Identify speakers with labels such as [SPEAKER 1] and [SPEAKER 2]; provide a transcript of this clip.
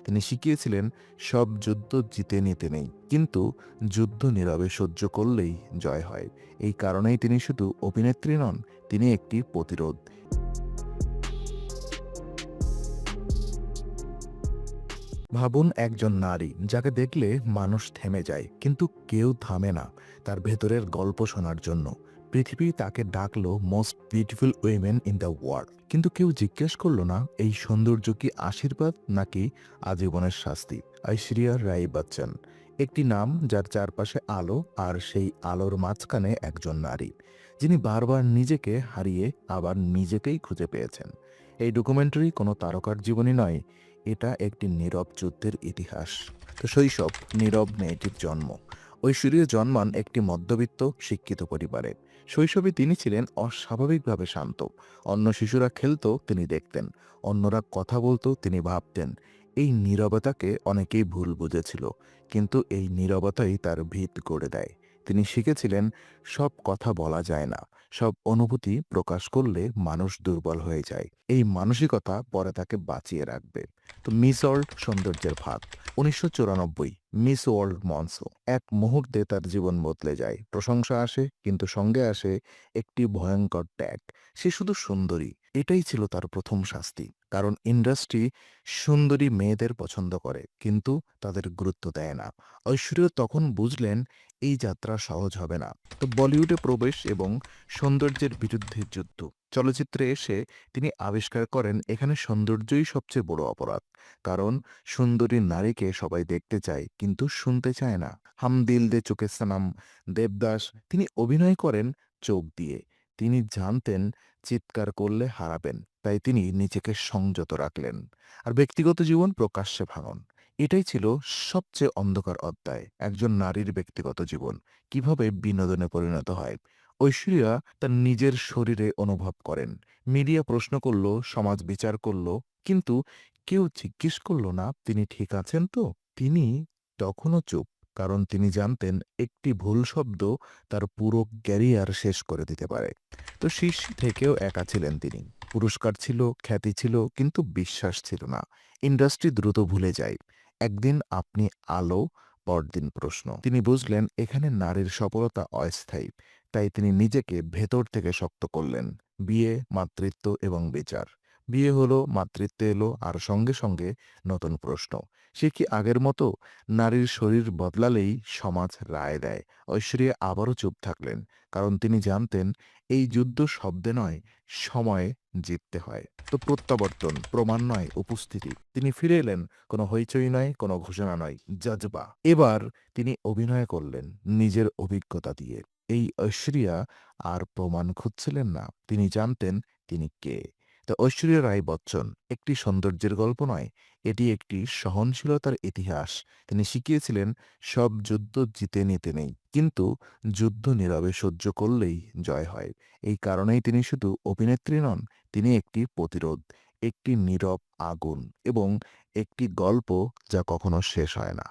[SPEAKER 1] তিনি শিখিয়েছিলেন, সব যুদ্ধ জিতে নিতে নেই, কিন্তু যুদ্ধ নীরবে সহ্য করলেই জয় হয়। এই কারণেই তিনি শুধু অভিনেত্রী নন, তিনি একটি প্রতিরোধ। ভাবুন একজন নারী, যাকে দেখলে মানুষ থেমে যায়, কিন্তু কেউ থামে না, তার ভেতরের গল্প শোনার জন্য। পৃথিবী তাকে ডাকলো most beautiful women in the world কিন্তু কেউ জিজ্ঞেস করল না, এই সৌন্দর্য কি আশীর্বাদ নাকি আজীবনের শাস্তি? ঐশ্বরিয়া রায় বচ্চন। একটি নাম যার চারপাশে আলো আর সেই আলোর মাঝখানে একজন নারী, যিনি বারবার নিজেকে হারিয়ে আবার নিজেকেই খুঁজে পেয়েছেন। এই ডকুমেন্টারি কোনো তারকার জীবনী নয়, এটা একটি নীরব যুদ্ধের ইতিহাস। তো শৈশব, নীরব মেয়েটির জন্ম। ঐশ্বরীয় জন্মান একটি মধ্যবিত্ত, শিক্ষিত পরিবারে। শৈশবে তিনি ছিলেন অস্বাভাবিকভাবে শান্ত। অন্য শিশুরা খেলতো, তিনি দেখতেন। অন্যরা কথা বলতো, তিনি ভাবতেন। এই নীরবতাকে অনেকেই ভুল বুঝেছিল, কিন্তু এই নীরবতাই তার ভিত গড়ে দেয়। তিনি শিখেছিলেন, সব কথা বলা যায় না, সব অনুভূতি প্রকাশ করলে মানুষ দুর্বল হয়ে যায়। এই মানসিকতা পরে তাকে বাঁচিয়ে রাখবে। তো মিস ওয়ার্ল্ড সৌন্দর্যের ভাত উনিশশো চুরানব্বই। মিস ওয়ার্ল্ড মনসো। এক মুহূর্তে তার জীবন বদলে যায়। প্রশংসা আসে, কিন্তু সঙ্গে আসে একটি ভয়ঙ্কর ট্যাগ সে শুধু সুন্দরী। এটাই ছিল তার প্রথম শাস্তি। কারণ ইন্ডাস্ট্রি সুন্দরী মেয়েদের পছন্দ করে, কিন্তু তাদের গুরুত্ব দেয় না। ঐশ্বর্য তখন বুঝলেন, এই যাত্রা সহজ হবে না। তো বলিউডে প্রবেশ এবং সৌন্দর্যের বিরুদ্ধে যুদ্ধ। চলচ্চিত্রে এসে তিনি আবিষ্কার করেন, এখানে সৌন্দর্যই সবচেয়ে বড় অপরাধ। কারণ সুন্দরী নারীকে সবাই দেখতে চায়, কিন্তু শুনতে চায় না। হাম দিল দে চোখে সানাম দেবদাস, তিনি অভিনয় করেন চোখ দিয়ে। তিনি জানতেন চিৎকার করলে হারাবেন, তাই তিনি নিজেকে সংযত রাখলেন আর ব্যক্তিগত জীবন প্রকাশ্যে ভাঙন। এটাই ছিল সবচেয়ে অন্ধকার অধ্যায়, একজন নারীর ব্যক্তিগত জীবন, কীভাবে বিনোদনে পরিণত হয়। ঐশ্বরিয়া তার নিজের শরীরে অনুভব করেন, মিডিয়া প্রশ্ন করল, সমাজ বিচার করল, কিন্তু কেউ জিজ্ঞেস করল না, তিনি ঠিক আছেন তো? তিনি তখনও চুপ। কারণ তিনি জানতেন একটি ভুল শব্দ তার পুরো ক্যারিয়ার শেষ করে দিতে পারে। তো শীর্ষ থেকেও একা ছিলেন তিনি। পুরস্কার ছিল, খ্যাতি ছিল, কিন্তু বিশ্বাস ছিল না। ইন্ডাস্ট্রি দ্রুত ভুলে যায়। একদিন আপনি আলো, পরদিন প্রশ্ন। তিনি বুঝলেন, এখানে নারীর সফলতা অস্থায়ী। তাই তিনি নিজেকে ভেতর থেকে শক্ত করলেন। বিয়ে, মাতৃত্ব এবং বিচার। বিয়ে হলো, মাতৃত্ব এলো, আর সঙ্গে সঙ্গে নতুন প্রশ্ন। সে কি আগের মতো? নারীর শরীর বদলালেই সমাজ রায় দেয়। ঐশ্বরিয়া আবারও চুপ থাকলেন, কারণ তিনি জানতেন, এই যুদ্ধ শব্দে নয়, সময়ে জিততে হয়। তো প্রত্যাবর্তন, প্রমাণ নয়, উপস্থিতি। তিনি ফিরে এলেন, কোনো হইচই নয়, কোনো ঘোষণা নয়, জজবা। এবার তিনি অভিনয় করলেন, নিজের অভিজ্ঞতা দিয়ে। এই ঐশ্বরিয়া আর প্রমাণ খুঁজছিলেন না। তিনি জানতেন, তিনি কে? তো ঐশ্বরিয়া রায় বচ্চন, একটি সৌন্দর্যের গল্প নয়, এটি একটি সহনশীলতার ইতিহাস। তিনি শিখিয়েছিলেন, সব যুদ্ধ জিতে নিতে নেই, কিন্তু যুদ্ধ নীরবে সহ্য করলেই জয় হয়। এই কারণেই তিনি শুধু অভিনেত্রী নন, তিনি একটি প্রতিরোধ, একটি নীরব আগুন এবং একটি গল্প যা কখনো শেষ হয় না।